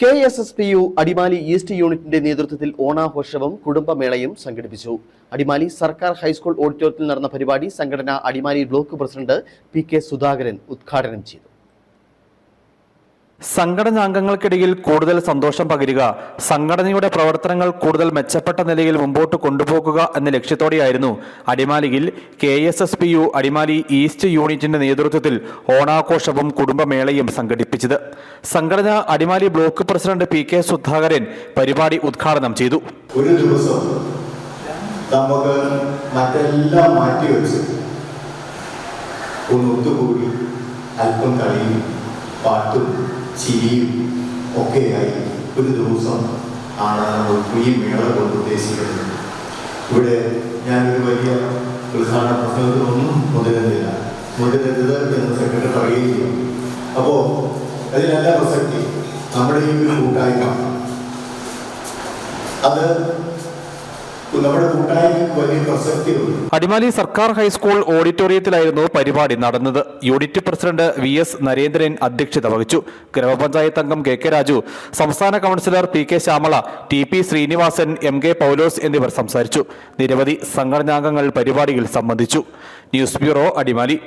K S S P U Adimali east യൂണിറ്റിന്റെ നേതൃത്വത്തിൽ ഓണാഘോഷവും കുടുംബമേളയും സംഘടിപ്പിച്ചു. അടിമാലി സർക്കാർ ഹൈസ്കൂൾ ഓഡിറ്റോറിയത്തിൽ നടന്ന പരിപാടി സംഘടന Adimali block president P K Sudhakaran ഉദ്ഘാടനം ചെയ്തു. സംഘടനാംഗങ്ങൾക്കിടയിൽ കൂടുതൽ സന്തോഷം പകരുക സംഘടനയുടെ പ്രവർത്തനങ്ങൾ കൂടുതൽ മെച്ചപ്പെട്ട നിലയിൽ മുമ്പോട്ട് കൊണ്ടുപോകുക എന്ന ലക്ഷ്യത്തോടെയായിരുന്നു അടിമാലിയിൽ K S S P U Adimali east യൂണിറ്റിന്റെ നേതൃത്വത്തിൽ ഓണാഘോഷവും കുടുംബമേളയും സംഘടിപ്പിച്ചത്. സംഘടന Adimali block president P K Sudhakaran പരിപാടി ഉദ്ഘാടനം ചെയ്തു. ഒരു ദിവസം നമുക്ക് മറ്റെല്ലാം മാറ്റിവെച്ച് ഒന്ന് ഒത്തുകൂടി അല്പം കളിയും പാട്ടും ചിരിയും ഒക്കെയായി ഒരു ദിവസം ആണ് പുതിയ മേള കൊണ്ട് ഉദ്ദേശിക്കുന്നത് ഇവിടെ ഞാനൊരു വലിയ പ്രധാന പ്രസംഗത്തിനൊന്നും മുതലെന്നില്ല മുതലെടുത്തത് എന്ന് സെക്രട്ടറി പറയുകയും ചെയ്യും അപ്പോൾ അതിനല്ല പ്രസക്തി. നമ്മുടെ ഈ ഒരു കൂട്ടായ്മ. അത് നമ്മുടെ കൂട്ടായ്മയ്ക്ക് വലിയ പ്രസക്തിയുണ്ട് അടിമാലി സർക്കാർ ഹൈസ്കൂൾ ഓഡിറ്റോറിയത്തിലായിരുന്നു പരിപാടി നടന്നത്. Unit president V S Narendran അധ്യക്ഷത വഹിച്ചു. ഗ്രാമപഞ്ചായത്ത് അംഗം കെ കെ രാജു സംസ്ഥാന councillor P K Shyamala T P Sreenivasan M K Paulose എന്നിവർ സംസാരിച്ചു. നിരവധി സംഘടനാംഗങ്ങൾ പരിപാടിയിൽ സംബന്ധിച്ചു. News bureau Adimali.